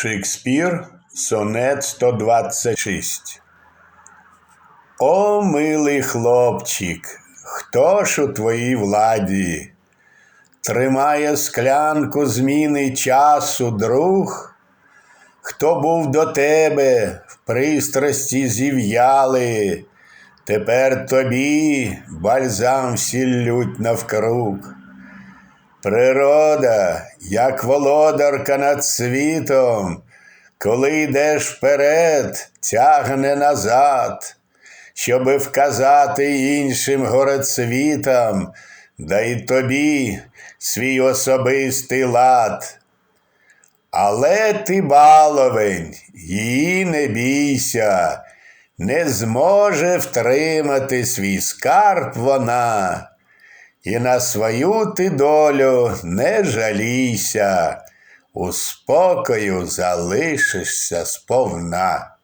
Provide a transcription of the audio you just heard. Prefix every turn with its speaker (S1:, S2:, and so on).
S1: Шекспір, сонет 126. О, милий хлопчик, хто ж у твоїй владі? Тримає склянку зміни часу друг, хто був до тебе в пристрасті зів'яли, тепер тобі бальзам сіллють навкруг. Природа, як володарка над світом, коли йдеш вперед, тягне назад, щоби вказати іншим горецвітам, да й тобі свій особистий лад. Але ти, баловень, її не бійся, не зможе втримати свій скарб вона. І на свою ти долю не жалійся, у спокою залишишся сповна.